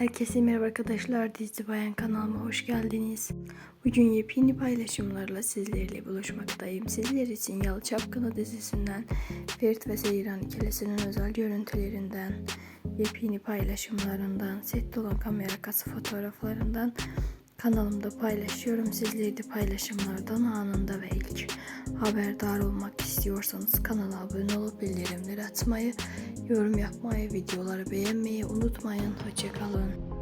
Herkese merhaba arkadaşlar. Dizi Bayan kanalıma hoş geldiniz. Bugün yepyeni paylaşımlarla sizlerle buluşmaktayım. Sizler için Yalı Çapkını dizisinden Ferit ve Seyran ikilisinin özel görüntülerinden, yepyeni paylaşımlarından, sette olan kamera arkası fotoğraflarından kanalımda paylaşıyorum. Sizler de paylaşımlardan anında ve ilk haberdar olmak istiyorsanız kanala abone olup bildirimleri açmayı, yorum yapmayı, videoları beğenmeyi unutmayın. Hoşçakalın.